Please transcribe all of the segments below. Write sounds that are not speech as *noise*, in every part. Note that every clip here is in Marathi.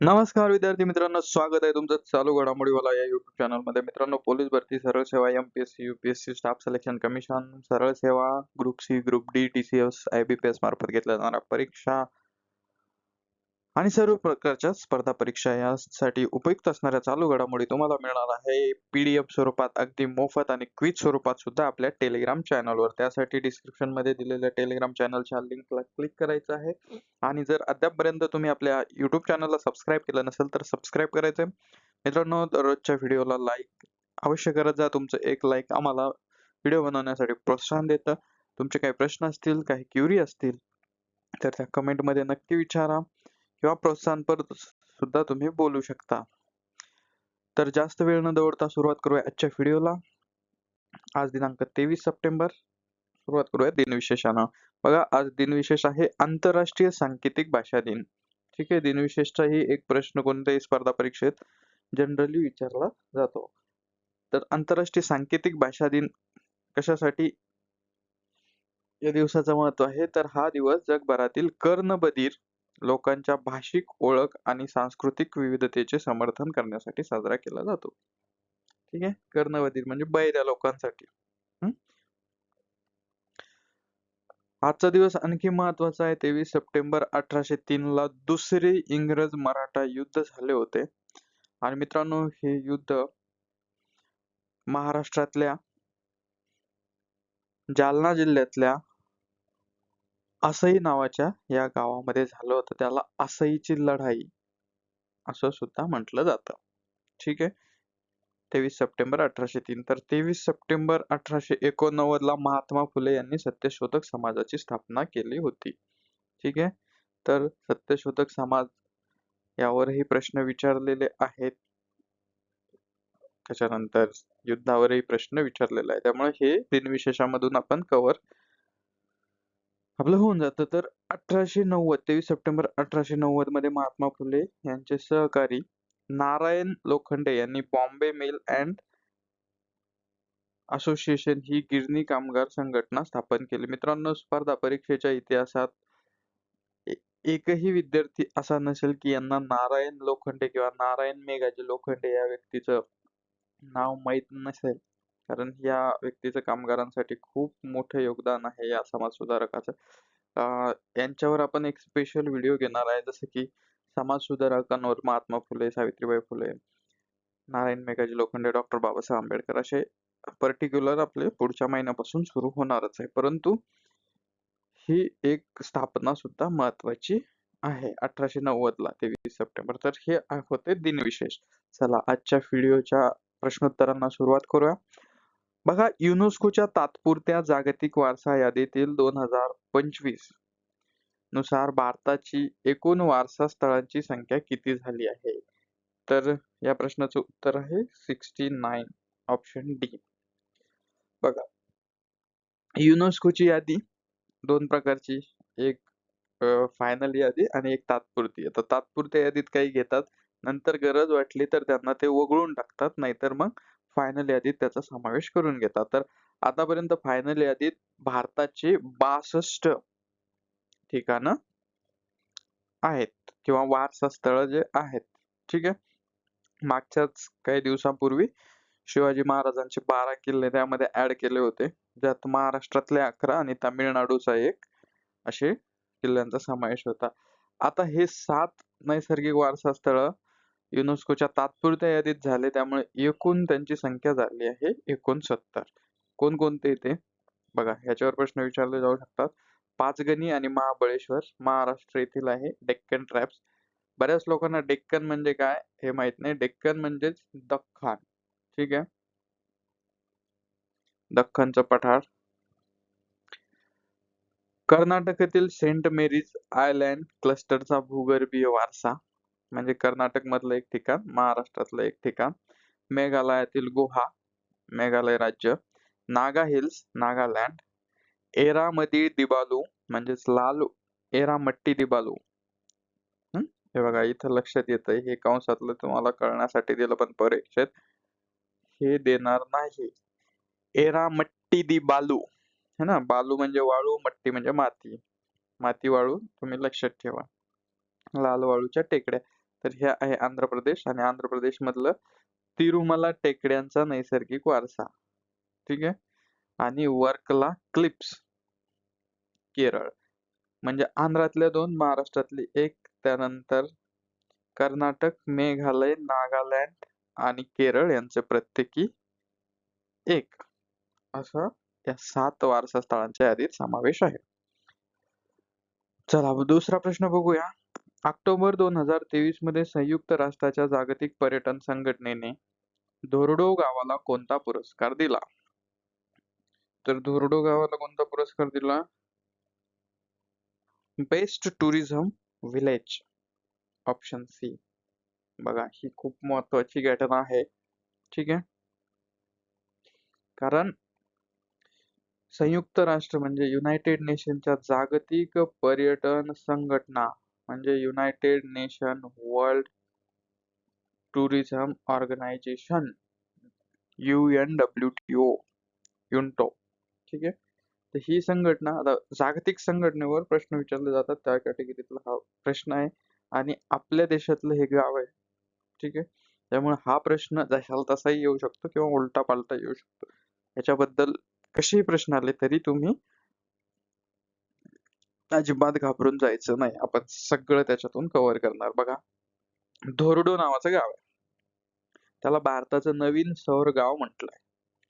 नमस्कार विद्यार्थी मित्रांनो स्वागत आहे तुमचं चालू घडामोडीवाला या युट्यूब चॅनलमध्ये मित्रांनो पोलीस भरती सरळ सेवा MPSC C staff selection commission सरळ सेवा group C group D T CS I B P S मार्फत घेतल्या जाणाऱ्या परीक्षा आणि सर्व प्रकारच्या स्पर्धा परीक्षा यासाठी उपयुक्त असणाऱ्या चालू घडामोडी तुम्हाला मिळणार आहे. पीडीएफ स्वरूपात अगदी मोफत आणि क्विज स्वरूपात सुद्धा आपल्या टेलिग्राम चॅनलवर त्यासाठी डिस्क्रिप्शनमध्ये दिलेल्या टेलिग्राम चॅनलच्या लिंकला क्लिक करायचं आहे. आणि जर अद्यापपर्यंत तुम्ही आपल्या युट्यूब चॅनलला सबस्क्राईब केलं नसेल तर सबस्क्राईब करायचं मित्रांनो दररोजच्या व्हिडिओला लाईक अवश्य करत जा. तुमचं एक लाईक आम्हाला व्हिडिओ बनवण्यासाठी प्रोत्साहन देतं. तुमचे काही प्रश्न असतील काही क्युरी असतील तर त्या कमेंटमध्ये नक्की विचारा. किंवा प्रोत्साहनपर सुद्धा तुम्ही बोलू शकता. तर जास्त वेळ न दवडता सुरुवात करूया आजच्या व्हिडिओला. आज दिनांक तेवीस सप्टेंबर. सुरुवात करूया दिनविशेषानं. बघा आज दिनविशेष आहे आंतरराष्ट्रीय सांकेतिक भाषा दिन. ठीक आहे दिनविशेषचाही एक प्रश्न कोणत्याही स्पर्धा परीक्षेत जनरली विचारला जातो. तर आंतरराष्ट्रीय सांकेतिक भाषा दिन कशासाठी या दिवसाचं महत्त्व आहे? तर हा दिवस जगभरातील कर्णबधीर लोकांच्या भाषिक ओळख आणि सांस्कृतिक विविधतेचे समर्थन करण्यासाठी साजरा केला जातो. ठीक आहे? कर्णबधीर म्हणजे बहिऱ्या लोकांसाठी. आजचा दिवस आणखी महत्त्वाचा आहे. तेवीस सप्टेंबर अठराशे तीन ला दुसरे इंग्रज मराठा युद्ध झाले होते. आणि मित्रांनो हे युद्ध महाराष्ट्रातल्या जालना जिल्ह्यातल्या असई नावाच्या या गावामध्ये झालं होतं. त्याला असईची लढाई असं सुद्धा म्हटलं जातं. ठीक आहे? तेवीस सप्टेंबर अठराशे तीन. तर तेवीस सप्टेंबर अठराशे एकोणनव्वद ला महात्मा फुले यांनी सत्यशोधक समाजाची स्थापना केली होती. ठीक आहे? तर सत्यशोधक समाज यावरही प्रश्न विचारलेले आहेत. त्याच्यानंतर युद्धावरही प्रश्न विचारलेला आहे त्यामुळे हे दिनविशेषामधून आपण कव्हर आपलं होऊन जातं. तर अठराशे नव्वद तेवीस सप्टेंबर अठराशे नव्वदमध्ये महात्मा फुले यांचे सहकारी नारायण लोखंडे यांनी बॉम्बे मिल अँड असोसिएशन ही गिरणी कामगार संघटना स्थापन केली. मित्रांनो स्पर्धा परीक्षेच्या इतिहासात एकही विद्यार्थी असा नसेल की यांना नारायण लोखंडे किंवा नारायण मेघाजी लोखंडे या व्यक्तीचं नाव माहीत नसेल. कारण या व्यक्तीचं कामगारांसाठी खूप मोठं योगदान आहे या समाजसुधारकाचं. यांच्यावर आपण एक स्पेशल व्हिडिओ घेणार आहे जसं की समाजसुधारकांवर महात्मा फुले सावित्रीबाई फुले नारायण मेघाजी लोखंडे डॉक्टर बाबासाहेब आंबेडकर असे पर्टिक्युलर आपले पुढच्या महिन्यापासून सुरू होणारच आहे. परंतु ही एक स्थापना सुद्धा महत्वाची आहे अठराशे नव्वद ला तेवीस सप्टेंबर. तर हे होते दिनविशेष. चला आजच्या व्हिडिओच्या प्रश्नोत्तरांना सुरुवात करूया. बघा युनेस्कोच्या तात्पुरत्या जागतिक वारसा यादीतील दोन हजार पंचवीसनुसार भारताची एकूण वारसा स्थळांची संख्या किती झाली आहे? तर या प्रश्नाचं उत्तर आहे सिक्स्टी नाईन ऑप्शन डी. बघा युनेस्कोची यादी दोन प्रकारची एक फायनल यादी आणि एक तात्पुरती. आता तात्पुरत्या यादीत काही घेतात नंतर गरज वाटली तर त्यांना ते वगळून टाकतात नाहीतर मग फायनल यादीत त्याचा समावेश करून घेतात. तर आतापर्यंत फायनल यादीत भारताचे बासष्ट ठिकाणं आहेत किंवा वारसा स्थळ जे आहेत. ठीक आहे? मागच्याच काही दिवसांपूर्वी शिवाजी महाराजांचे बारा किल्ले त्यामध्ये ऍड केले होते. ज्यात महाराष्ट्रातले अकरा आणि तामिळनाडूचा एक असे किल्ल्यांचा समावेश होता. आता हे सात नैसर्गिक वारसा स्थळ युनेस्कोच्या तात्पुरत्या यादीत झाले. त्यामुळे एकूण त्यांची संख्या झाली आहे एकोणसत्तर. कोणकोणते ते बघा ह्याच्यावर प्रश्न विचारले जाऊ शकतात. पाचगणी आणि महाबळेश्वर महाराष्ट्र येथील आहे डेक्कन ट्रॅप्स. बऱ्याच लोकांना डेक्कन म्हणजे काय हे माहीत नाही. डेक्कन म्हणजेच दख्खन. ठीक आहे? दख्खनचं पठार. कर्नाटकातील सेंट मेरीज आयलँड क्लस्टरचा भूगर्भीय वारसा. म्हणजे कर्नाटक मधलं एक ठिकाण महाराष्ट्रातलं एक ठिकाण मेघालयातील गुहा मेघालय राज्य नागा हिल्स नागालँड एरामदी दिबालू म्हणजेच लाल एरामट्टी दिबालू. हे? बघा इथं लक्षात येतंय हे कंसातलं तुम्हाला कळण्यासाठी दिलं पण परीक्षेत हे देणार नाही. एरामट्टी दि बालू है ना? बालू म्हणजे वाळू मट्टी म्हणजे माती. माती वाळू तुम्ही लक्षात ठेवा. लाल वाळूच्या टेकड्या. तर हे आहे आंध्र प्रदेश आणि आंध्र प्रदेश मधलं तिरुमला टेकड्यांचा नैसर्गिक वारसा. ठीक आहे? आणि वर्कला क्लिप्स केरळ. म्हणजे आंध्रातल्या दोन महाराष्ट्रातली एक त्यानंतर कर्नाटक मेघालय नागालँड आणि केरळ यांचे प्रत्येकी एक. असं या सात वारसा स्थळांच्या यादीत समावेश आहे. चला दुसरा प्रश्न बघूया. ऑक्टोबर दोन हजार तेवीसमध्ये संयुक्त राष्ट्राच्या जागतिक पर्यटन संघटनेने धोरडो गावाला कोणता पुरस्कार दिला? तर धोरडो गावाला कोणता पुरस्कार दिला? Best tourism village option C बघा ही खूप महत्वाची घटना आहे. ठीक आहे? कारण संयुक्त राष्ट्र म्हणजे युनायटेड नेशनच्या जागतिक पर्यटन संघटना. म्हणजे United Nation World Tourism Organisation U N W T O युनटो ठीक आहे? तर ही संघटना आता जागतिक संघटनेवर प्रश्न विचारले जातात. त्या कॅटेगरीतला हा प्रश्न आहे. आणि आपल्या देशातलं हे गाव आहे. ठीक आहे? त्यामुळे हा प्रश्न जशाला तसाही येऊ शकतो किंवा उलटा पालटा येऊ शकतो. याच्याबद्दल कसेही प्रश्न आले तरी तुम्ही अजिबात घाबरून जायचं नाही. आपण सगळं त्याच्यातून कव्हर करणार. बघा. धोरडो नावाचं गाव आहे. त्याला भारताचं नवीन सौर गाव म्हटलंय.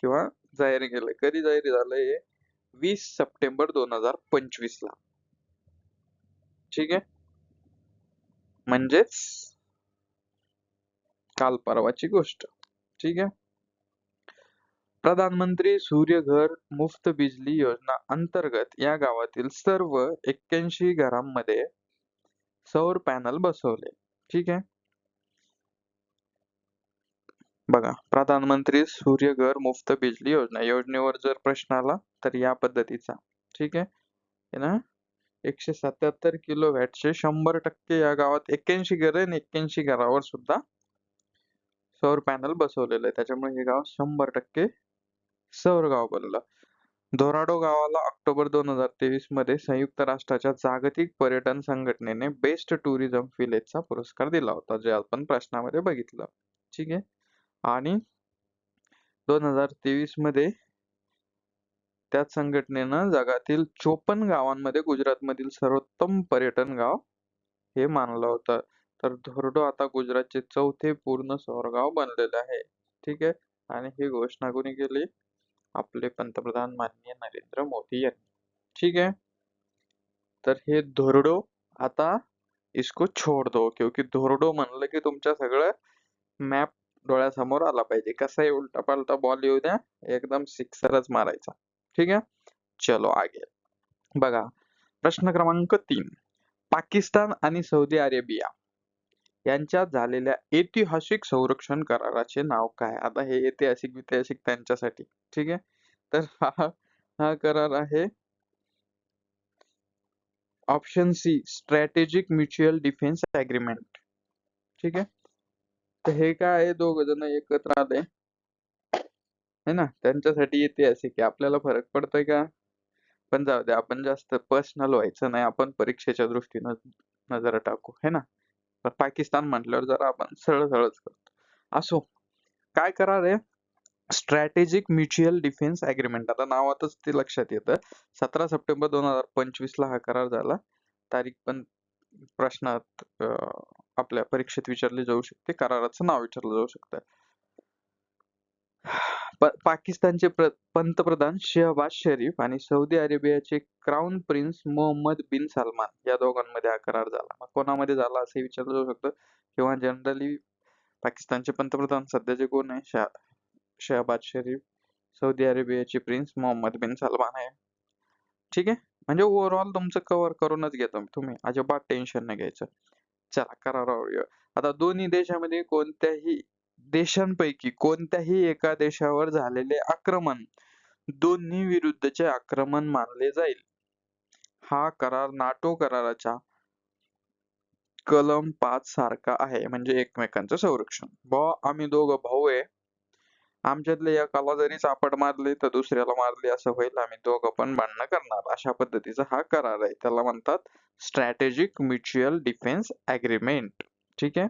किंवा जाहीर केलंय. कधी जाहीर झालंय वीस सप्टेंबर दोन हजार पंचवीस ला ठीक आहे? म्हणजेच काल परवाची गोष्ट. ठीक आहे? प्रधानमंत्री सूर्य घर मुफ्त बिजली योजना अंतर्गत या गावातील सर्व एक्क्याऐंशी घरांमध्ये सौर पॅनल बसवले. ठीक आहे? बघा प्रधानमंत्री सूर्यघर मुफ्त बिजली योजना योजनेवर जर प्रश्न आला तर या पद्धतीचा. ठीक आहे? ना? एकशे सत्याहत्तर किलो वॅटचे शंभर टक्के या गावात एक्क्याऐंशी घर आहे आणि एक्क्याऐंशी घरावर सुद्धा सौर पॅनल बसवलेलं आहे. त्याच्यामुळे हे गाव शंभर टक्के सौर गाव बनलं. धोराडो गावाला ऑक्टोबर दोन हजार तेवीसमध्ये संयुक्त राष्ट्राच्या जागतिक पर्यटन संघटनेने बेस्ट टुरिझम विलेजचा पुरस्कार दिला होता जे आपण प्रश्नामध्ये बघितलं. ठीक आहे? आणि दोन हजार तेवीसमध्ये त्याच संघटनेनं जगातील चोपन्न गावांमध्ये गुजरातमधील सर्वोत्तम पर्यटन गाव हे मानलं होतं. तर धोरडो आता गुजरातचे चौथे पूर्ण सौरगाव बनलेले आहे. ठीक आहे? आणि ही घोषणा कोणी केली. आपले पंतप्रधान माननीय नरेंद्र मोदी यांनी. ठीक आहे? तर हे धोरडो आता इसको छोड़ दो क्योंकि धोरडो म्हणलं की तुमच्या सगळं मॅप डोळ्यासमोर आला पाहिजे. कसाही उलटा पालटा बॉल येऊ द्या एकदम सिक्सरच मारायचा. ठीक आहे? चलो आगे. बघा प्रश्न क्रमांक तीन. पाकिस्तान आणि सौदी अरेबिया. यांच्यात झालेल्या ऐतिहासिक संरक्षण कराराचे नाव काय? आता हे ऐतिहासिक ऐतिहासिक त्यांच्यासाठी ठीक आहे? तर हा हा करार आहे. Option C strategic mutual defence agreement ठीक आहे? तर हे काय आहे? दोघ जण एकत्र आले. है ना? त्यांच्यासाठी ऐतिहासिक आहे. आपल्याला फरक पडतोय का? पण जाऊ दे आपण जास्त पर्सनल व्हायचं नाही. आपण परीक्षेच्या दृष्टीनं नजर टाकू. है ना? तर पाकिस्तान म्हटल्यावर जरा आपण सरळ सरळच करतो. असो काय करार आहे स्ट्रॅटेजिक म्युच्युअल डिफेन्स अग्रीमेंट आता नावातच ते लक्षात येतं. सतरा सप्टेंबर दोन हजार पंचवीस ला हा करार झाला. तारीख पण प्रश्नात आपल्या परीक्षेत विचारली जाऊ शकते. कराराचं नाव विचारलं जाऊ शकतं. पाकिस्तानचे पंतप्रधान शहबाज शरीफ आणि सौदी अरेबियाचे crown prince Mohammed bin Salman या दोघांमध्ये हा करार झाला. मग कोणामध्ये झाला असे विचारलं जाऊ शकतं. किंवा जनरली पाकिस्तानचे पंतप्रधान सध्याचे कोण आहे? शहबाज शरीफ सौदी अरेबियाचे प्रिन्स मोहम्मद बिन सलमान आहे. ठीक आहे? म्हणजे ओव्हरऑल तुमचं कव्हर करूनच घेतो तुम्ही अजिबात टेन्शन नाही घ्यायचं. चला करारावर आता दोन्ही देशामध्ये कोणत्याही देशांपैकी कोणत्याही एका देशावर झालेले आक्रमण दोन्ही विरुद्धचे आक्रमण मानले जाईल. हा करार नाटो कराराच्या कलम पाच सारखा आहे म्हणजे एकमेकांचं संरक्षण. ब आम्ही दोघं भाऊ आहे. आमच्यातले एकाला जरी चापट मारली तर दुसऱ्याला मारली असं होईल आम्ही दोघं पण भांडणं करणार. अशा पद्धतीचा हा करार आहे. त्याला म्हणतात स्ट्रॅटेजिक म्युच्युअल डिफेन्स अग्रीमेंट ठीक आहे?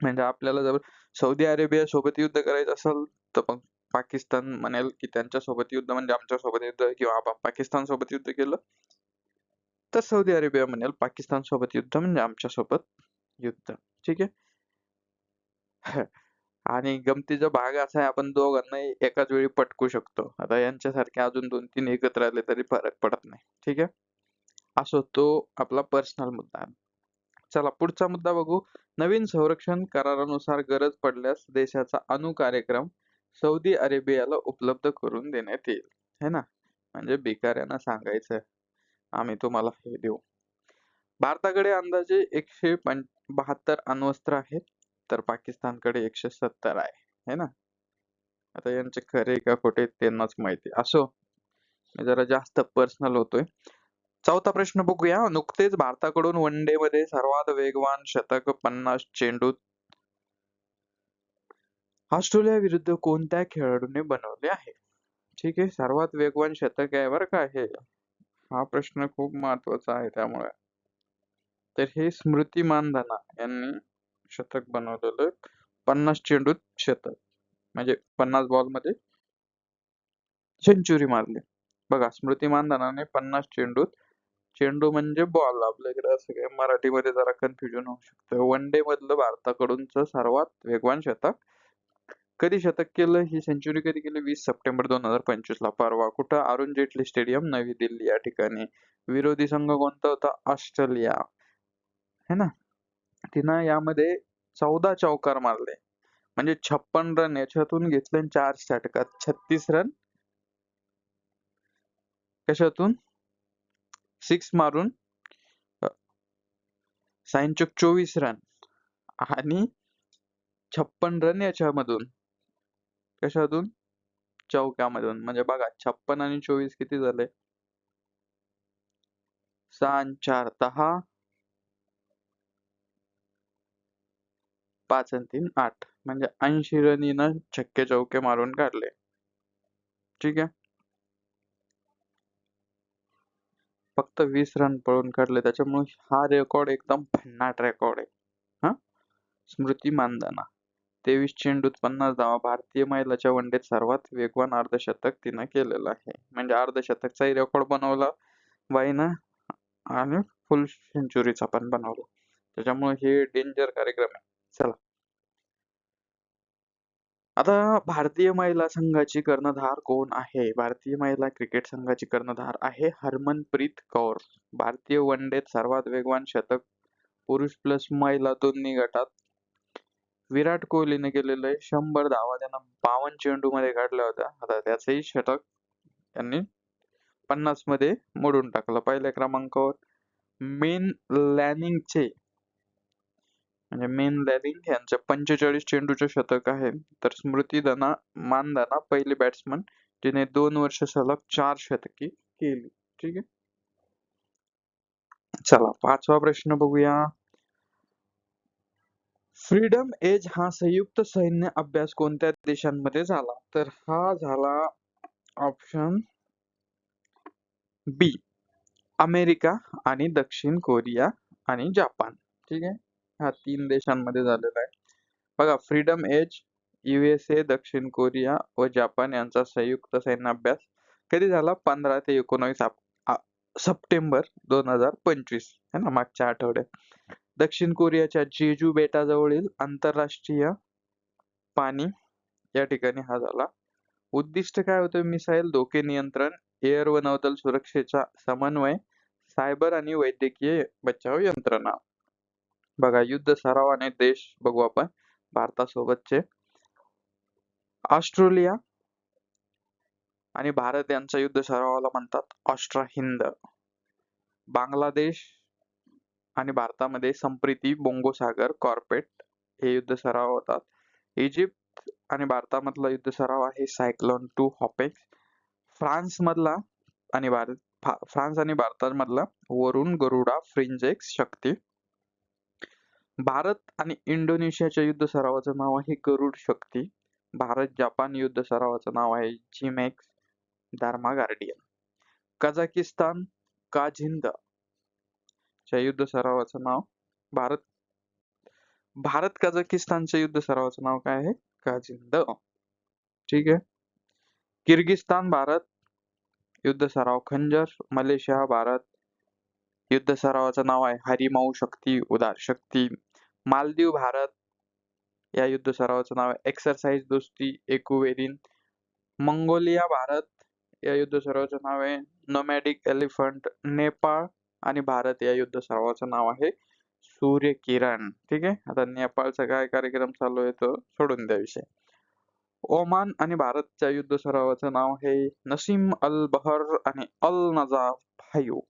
म्हणजे आपल्याला जर सौदी अरेबिया सोबत युद्ध करायचं असेल तर मग पाकिस्तान म्हणेल की त्यांच्यासोबत युद्ध म्हणजे आमच्यासोबत युद्ध किंवा आपण पाकिस्तान सोबत युद्ध केलं. तर सौदी अरेबिया म्हणेल पाकिस्तान सोबत युद्ध म्हणजे आमच्यासोबत युद्ध. ठीक आहे? *laughs* आणि गमतीचा भाग असा आहे आपण दोघांनाही एकाच वेळी पटकू शकतो. आता यांच्यासारखे अजून दोन तीन एकत्र आले तरी फरक पडत नाही. ठीक आहे? असो तो आपला पर्सनल मुद्दा आहे. चला पुढचा मुद्दा बघू. नवीन संरक्षण करारानुसार गरज पडल्यास देशाचा अणु कार्यक्रम सौदी अरेबियाला उपलब्ध करून देण्यात येईल. है ना? म्हणजे भिकाऱ्यांना सांगायचं आम्ही तुम्हाला हे देऊ. भारताकडे अंदाजे एकशे पं बहात्तर अण्वस्त्र आहेत तर पाकिस्तानकडे एकशे सत्तर आहे. है ना? आता यांचे खरे का खोटे त्यांनाच माहिती. असो. मी जरा जास्त पर्सनल होतोय. चौथा प्रश्न बघूया. नुकतेच भारताकडून वन डे मध्ये सर्वात वेगवान शतक पन्नास चेंडूत ऑस्ट्रेलिया विरुद्ध कोणत्या खेळाडूने बनवले आहे? ठीक आहे सर्वात वेगवान शतक आहे बरं का हे. हा प्रश्न खूप महत्त्वाचा आहे त्यामुळे. तर हे स्मृती मानधना यांनी शतक बनवलेलं पन्नास चेंडूत शतक. म्हणजे पन्नास बॉलमध्ये सेंचुरी मारली. बघा स्मृती मानधनाने पन्नास चेंडूत चेंडू म्हणजे बॉल आपल्याकडे असं काय मराठीमध्ये जरा कन्फ्युजन होऊ शकतं. वन डे मधलं भारताकडूनच सर्वात वेगवान शतक. कधी शतक केलं? ही सेंचुरी कधी केली? वीस सप्टेंबर दोन हजार पंचवीस ला परवा कुठं? अरुण जेटली स्टेडियम नवी दिल्ली या ठिकाणी. विरोधी संघ कोणता होता? ऑस्ट्रेलिया. है ना? तिनं यामध्ये चौदा चौकार मारले. म्हणजे छप्पन रन याच्यातून घेतले आणि चार षटकात. छत्तीस रन कशातून? सिक्स मारून सायनचुक चोवीस रन आणि छप्पन रन याच्यामधून कशातून? चौक्यामधून म्हणजे बघा छप्पन आणि चोवीस किती झाले? सहा आणि चार दहा. पाच आणि तीन आठ. म्हणजे ऐंशी रनीनं छक्के चौके मारून काढले. ठीक आहे? फक्त वीस रन पळून काढले. त्याच्यामुळे हा रेकॉर्ड एकदम भन्नाट रेकॉर्ड आहे. हा? स्मृती मानधना. तेवीस चेंडूत पन्नास धावा भारतीय महिलाच्या वनडेत सर्वात वेगवान अर्धशतक तिनं केलेलं आहे. म्हणजे अर्धशतकचाही रेकॉर्ड बनवला बाईनं आणि फुल सेंचुरीचा पण बनवला. त्याच्यामुळे हे डेंजर कार्यक्रम आहे. चला. आता भारतीय महिला संघाची कर्णधार कोण आहे? भारतीय महिला क्रिकेट संघाची कर्णधार आहे हरमनप्रीत कौर. भारतीय वनडेत सर्वात वेगवान शतक पुरुष प्लस महिला दोन्ही गटात. विराट कोहलीने केलेलं आहे शंभर धावा. त्यांना बावन्न चेंडू मध्ये काढल्या होत्या. आता त्याचही षटक त्यांनी पन्नासमध्ये मोडून टाकलं. पहिल्या क्रमांकावर मेन लॅनिंगचे म्हणजे मेन लॅनिंग यांचं पंचेचाळीस चेंडूचे शतक आहे. तर स्मृती दना मानधना पहिली बॅट्समन जिने दोन वर्ष सलग चार शतके केली. ठीक आहे? चला पाचवा प्रश्न बघूया. फ्रीडम एज हा संयुक्त सैन्य अभ्यास कोणत्या देशांमध्ये झाला? तर हा झाला ऑप्शन बी अमेरिका आणि दक्षिण कोरिया आणि जपान. ठीक आहे? हा तीन देशांमध्ये झालेला आहे. बघा फ्रीडम एज युएसए दक्षिण कोरिया व जपान यांचा संयुक्त सैन्य अभ्यास कधी झाला? पंधरा ते एकोणावीस सप्टेंबर दोन हजार पंचवीस है ना? मागच्या आठवड्यात. दक्षिण कोरियाच्या जेजू बेटाजवळील आंतरराष्ट्रीय पाणी या ठिकाणी हा झाला. उद्दिष्ट काय होतं? मिसाईल धोके नियंत्रण एअर व नौदल सुरक्षेचा समन्वय सायबर आणि वैद्यकीय बचाव यंत्रणा. बघा युद्ध सराव आणि देश बघू आपण भारतासोबतचे. ऑस्ट्रेलिया आणि भारत यांचा युद्ध सरावाला म्हणतात ऑस्ट्रा हिंद बांगलादेश आणि भारतामध्ये संप्रिती बोंगो सागर कॉर्पेट हे युद्ध सराव होतात. इजिप्त आणि भारतामधला युद्ध सराव आहे सायक्लोन टू हॉपेक्स. फ्रान्स मधला आणि भारत फ्रान्स आणि भारतामधला वरुण गरुडा फ्रिंजेक्स शक्ती भारत आणि इंडोनेशियाच्या युद्ध सरावाचं नाव आहे गरुड शक्ती. भारत जपान युद्ध सरावाचं नाव आहे जिमॅक्स धर्मा गार्डियन कझाकिस्तान काझिंद च्या युद्ध सरावाचं नाव भारत भारत कझाकिस्तानच्या युद्ध सरावाचं नाव काय आहे? काझिंद. ठीक आहे. किर्गिस्तान भारत युद्ध सराव खंजर मलेशिया भारत युद्ध सरावाचं नाव आहे. हरिमाऊ शक्ती उदार शक्ती. मालदीव भारत. या युद्ध सरावाचं नाव आहे. एक्सरसाइज दोस्ती एकुवेरिन. मंगोलिया भारत. या युद्ध सरावाचं नाव आहे. नोमॅडिक एलिफंट नेपाळ आणि भारत या युद्ध सरावाचं नाव आहे. सूर्य किरण ठीक आहे? आता नेपाळचा काय कार्यक्रम चालू आहे तो सोडून द्या विषय. ओमान आणि भारतच्या युद्ध सरावाचं नाव आहे नसीम अल बहर आणि अल नजाफ फायू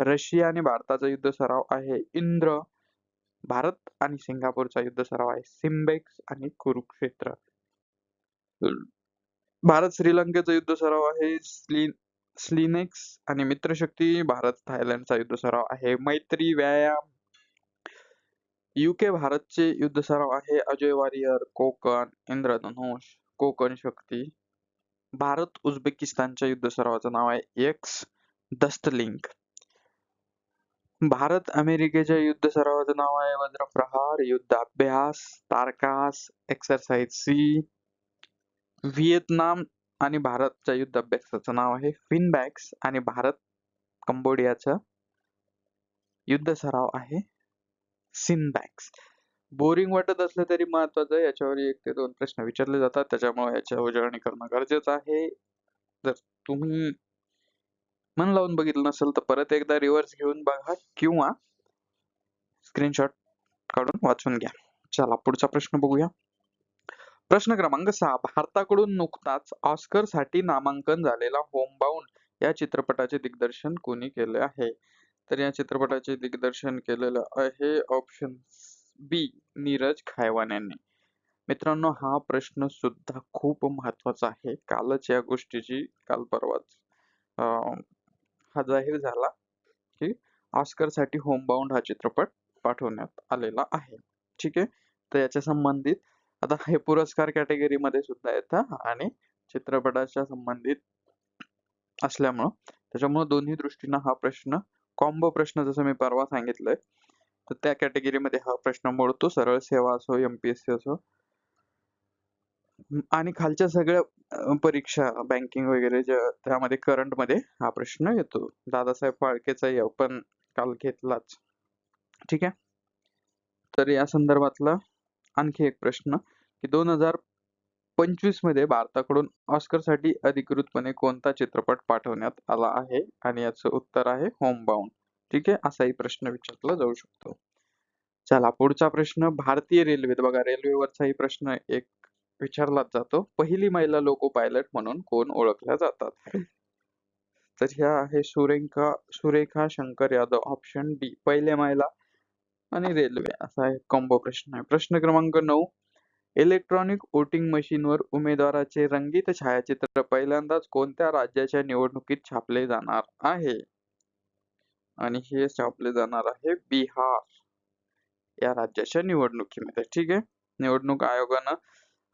रशिया आणि भारताचा युद्ध सराव आहे. इंद्र भारत आणि सिंगापूरचा युद्ध सराव आहे. सिम्बेक्स आणि कुरुक्षेत्र. भारत श्रीलंकेचा युद्ध सराव आहे. स्ली स्लिनेक्स आणि मित्रशक्ती भारत थायलंडचा युद्ध सराव आहे. मैत्री व्यायाम. युके भारतचे युद्ध सराव आहे. अजय वारियर कोकण इंद्रधनुष कोकण शक्ती. भारत उझबेकिस्तानच्या युद्ध सरावाचं नाव आहे. एक्स दस्तलिंक भारत अमेरिकेच्या युद्ध सरावाचं नाव आहे वज्रप्रहार युद्ध अभ्यास तारकास एक्सरसाइज सी. व्हिएतनाम आणि भारतच्या युद्ध अभ्यासाचं नाव आहे फिनबॅक्स आणि भारत कंबोडियाचा युद्ध सराव आहे सिनबॅक्स. बोरिंग वाटत असलं तरी महत्वाचं आहे याच्यावर एक ते दोन प्रश्न विचारले जातात त्याच्यामुळे याच्या उजळणी करणं गरजेचं आहे. जर तुम्ही मन लावून बघितलं नसेल तर परत एकदा रिव्हर्स घेऊन बघा किंवा स्क्रीनशॉट काढून वाचून घ्या. चला पुढचा प्रश्न बघूया. प्रश्न क्रमांक सहा. भारताकडून नुकताच ऑस्करसाठी नामांकन झालेला होमबाउंड या चित्रपटाचे दिग्दर्शन कोणी केले आहे? तर या चित्रपटाचे दिग्दर्शन केलेलं आहे ऑप्शन बी नीरज खायवान यांनी. मित्रांनो हा प्रश्न सुद्धा खूप महत्त्वाचा आहे. कालच या गोष्टीची काल परवाच अं, हा जाहीर झाला की ऑस्करसाठी होमबाउंड हा चित्रपट पाठवण्यात आलेला आहे. ठीक आहे? तर याच्या संबंधित आता हे पुरस्कार कॅटेगरी मध्ये सुद्धा येतं आणि चित्रपटाच्या संबंधित असल्यामुळं त्याच्यामुळे दोन्ही दृष्टीनं हा प्रश्न कॉम्बो प्रश्न जसं मी परवा सांगितलंय तर त्या कॅटेगरीमध्ये हा प्रश्न मोडतो. सरळ सेवा असो एमपीएससी असो. आणि खालच्या सगळ्या परीक्षा बँकिंग वगैरे त्यामध्ये करंटमध्ये हा प्रश्न येतो. दादासाहेब फाळकेचाही आपण काल घेतलाच. ठीक आहे? तर या संदर्भातला आणखी एक प्रश्न की दोन हजार पंचवीसमध्ये भारताकडून ऑस्करसाठी अधिकृतपणे कोणता चित्रपट पाठवण्यात आला आहे? आणि याचं उत्तर आहे होमबाउंड ठीक आहे? असाही प्रश्न विचारला जाऊ शकतो. चला पुढचा प्रश्न भारतीय रेल्वेत बघा रेल्वेवरचाही प्रश्न एक विचारलाच जातो. पहिली महिला लोको पायलट म्हणून कोण ओळखल्या जातात? तर ह्या आहे सुरेखा सुरेखा शंकर यादव ऑप्शन डी पहिले महिला आणि रेल्वे असा एक कॉम्बो प्रश्न आहे. प्रश्न क्रमांक नऊ इलेक्ट्रॉनिक वोटिंग मशीनवर उमेदवाराचे रंगीत छायाचित्र पहिल्यांदाच कोणत्या राज्याच्या निवडणुकीत छापले जाणार आहे? आणि हे छापले जाणार आहे बिहार. या राज्याच्या निवडणुकीमध्ये. ठीक आहे? निवडणूक आयोगानं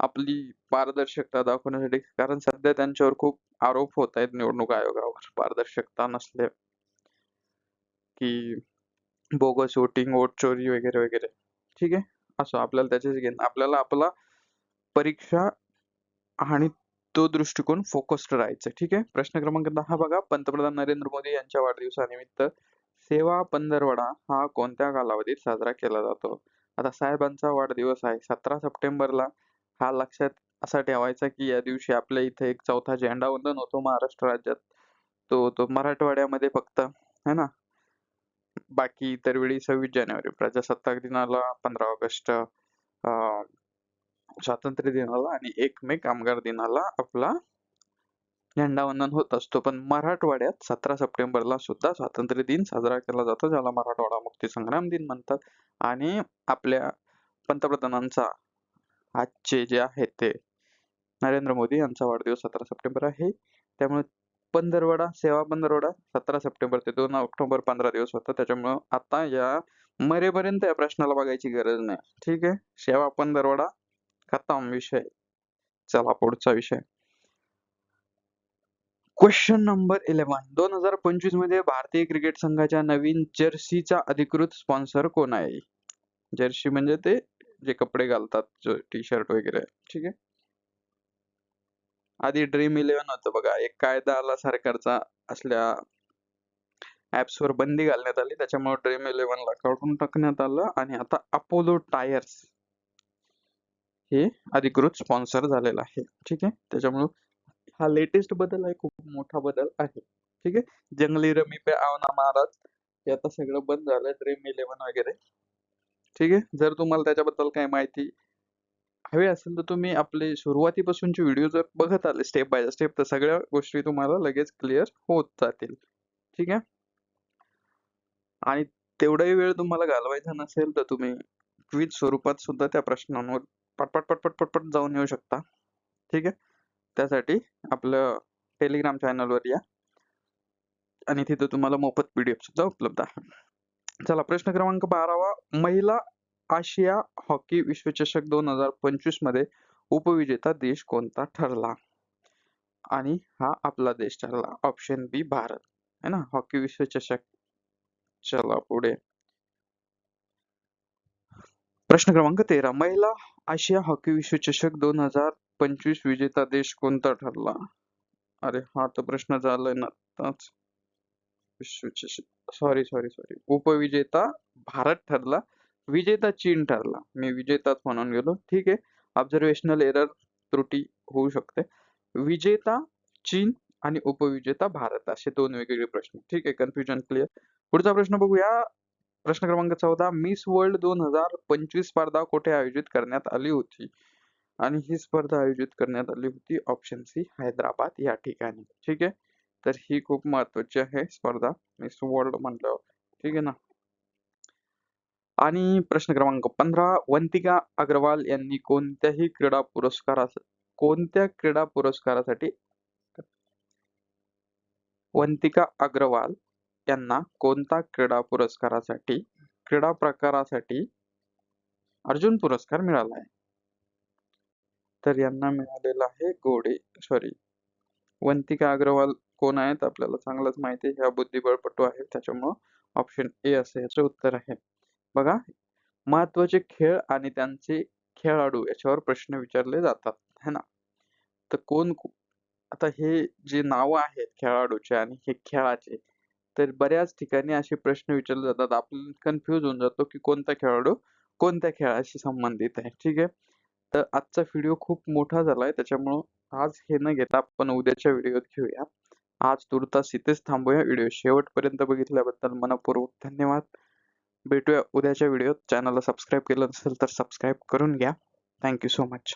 आपली पारदर्शकता दाखवण्यासाठी. कारण सध्या त्यांच्यावर खूप आरोप होत आहेत निवडणूक आयोगावर. पारदर्शकता नसले की बोगस वोटिंग वोट चोरी वगैरे वगैरे. ठीक आहे? असं आपल्याला त्याच्याच घेणं आपल्याला आपला परीक्षा आणि तो दृष्टिकोन फोकस्ड राहायचं ठीक आहे? प्रश्न क्रमांक दहा बघा. पंतप्रधान नरेंद्र मोदी यांच्या वाढदिवसानिमित्त सेवा पंधरवडा हा कोणत्या कालावधीत साजरा केला जातो? आता साहेबांचा वाढदिवस आहे. सतरा सप्टेंबरला हा लक्षात असा ठेवायचा की या दिवशी आपल्या इथे एक चौथा झेंडा वंदन होतो महाराष्ट्र राज्यात. तो तो मराठवाड्यामध्ये फक्त है ना? बाकी इतर वेळी सव्वीस जानेवारी प्रजासत्ताक दिनाला पंधरा ऑगस्ट स्वातंत्र्य दिनाला आणि एक मे कामगार दिनाला आपला झेंडावंदन होत असतो. पण मराठवाड्यात सतरा सप्टेंबरला सुद्धा स्वातंत्र्य दिन साजरा केला जातो ज्याला मराठवाडा मुक्ती संग्राम दिन म्हणतात. आणि आपल्या पंतप्रधानांचा आजचे जे आहे ते. नरेंद्र मोदी यांचा वाढदिवस सतरा सप्टेंबर आहे. त्यामुळे पंधरवडा सेवा पंधरवडा सतरा सप्टेंबर ते दोन ऑक्टोबर पंधरा दिवस होता त्याच्यामुळं आता या मरेपर्यंत या प्रश्नाला बघायची गरज नाही. ठीक आहे? सेवा पंधरवडा खतम विषय. चला पुढचा विषय. क्वेश्चन नंबर इलेव्हन दोन हजार पंचवीसमध्ये भारतीय क्रिकेट संघाच्या नवीन जर्सीचा अधिकृत स्पॉन्सर कोण आहे? जर्सी म्हणजे ते जे कपडे घालतात टी शर्ट वगैरे ठीक आहे? आधी ड्रीम इलेव्हन होतं बघा. एक कायदा आला सरकारचा असल्या ऍप्स वर बंदी घालण्यात आली. त्याच्यामुळे ड्रीम इलेव्हनला काढून टाकण्यात आलं आणि आता अपोलो टायर्स हे अधिकृत स्पॉन्सर झालेलं आहे. ठीक आहे? त्याच्यामुळे हा लेटेस्ट बदल आहे खूप मोठा बदल आहे. ठीक आहे? जंगली रमी पे आवना महाराज. हे आता सगळं बंद झालं ड्रीम इलेव्हन वगैरे. ठीक आहे. जर तुम्हाला त्याच्याबद्दल काही माहिती हवी असेल तर तुम्ही आपले सुरुवातीपासूनचे व्हिडिओ जर बघत आले स्टेप बाय स्टेप तर सगळ्या गोष्टी तुम्हाला लगेच क्लिअर होत जातील. ठीक आहे? आणि तेवढाही वेळ तुम्हाला घालवायचा नसेल तर तुम्ही क्विज स्वरूपात सुद्धा त्या प्रश्नांवर पटपट पटपट पटपट जाऊन येऊ शकता. ठीक आहे? त्यासाठी आपलं टेलिग्राम चॅनलवर या. आणि तिथं तुम्हाला मोफत पीडीएफ सुद्धा उपलब्ध आहे. चला प्रश्न क्रमांक बारावा. महिला आशिया हॉकी विश्वचषक दोन हजार पंचवीसमध्ये उपविजेता देश कोणता ठरला? आणि हा आपला देश ठरला. Option B Bharat. है ना? हॉकी विश्वचषक. चला पुढे. प्रश्न क्रमांक तेरा. महिला आशिया हॉकी विश्वचषक दोन हजार पंचवीस विजेता देश कोणता ठरला? अरे हा तर प्रश्न झालाय ना आताच. विश्वचषक. सॉरी सॉरी सॉरी उपविजेता भारत ठरला विजेता चीन ठरला. मी विजेताच म्हणून गेलो. ठीक आहे. ऑब्झर्वेशनल एरर त्रुटी होऊ शकते. विजेता चीन आणि उपविजेता भारत असे दोन वेगवेगळे प्रश्न. ठीक आहे. कन्फ्युजन क्लिअर पुढचा प्रश्न बघूया. प्रश्न क्रमांक चौदा. मिस वर्ल्ड दोन हजार पंचवीस स्पर्धा कुठे आयोजित करण्यात आली होती? आणि ही स्पर्धा आयोजित करण्यात आली होती ऑप्शन सी हैदराबाद या ठिकाणी. ठीक आहे. तर ही खूप महत्वाची आहे स्पर्धा मिस वर्ल्ड म्हटल्यावर. ठीक आहे ना? आणि प्रश्न क्रमांक पंधरा वंतिका अग्रवाल यांनी कोणत्याही क्रीडा पुरस्कारा कोणत्या क्रीडा पुरस्कारासाठी वंतिका अग्रवाल यांना कोणता क्रीडा पुरस्कारासाठी क्रीडा प्रकारासाठी अर्जुन पुरस्कार मिळाला आहे? तर यांना मिळालेला आहे घोडे सॉरी वंतिका अग्रवाल कोण आहेत आपल्याला चांगलंच माहिती आहे. ह्या बुद्धिबळपटू आहेत. त्याच्यामुळं ऑप्शन ए असं याचं उत्तर आहे. बघा महत्त्वाचे खेळ आणि त्यांचे खेळाडू याच्यावर प्रश्न विचारले जातात. है ना? तर कोण आता हे जे नाव आहेत खेळाडूचे आणि हे खेळाचे तर बऱ्याच ठिकाणी असे प्रश्न विचारले जातात. आपण कन्फ्युज होऊन जातो की कोणता खेळाडू कोणत्या खेळाशी संबंधित आहे. ठीक आहे? तर आजचा व्हिडिओ खूप मोठा झालाय. त्याच्यामुळं आज हे न घेता आपण उद्याच्या व्हिडिओत घेऊया. आज तुर्तास इथेच थांबूया. व्हिडिओ शेवटपर्यंत बघितल्याबद्दल मनपूर्वक धन्यवाद. भेटूया उद्याच्या व्हिडिओत. चॅनलला सबस्क्राईब केलं नसेल तर सबस्क्राईब करून घ्या. Thank you so much.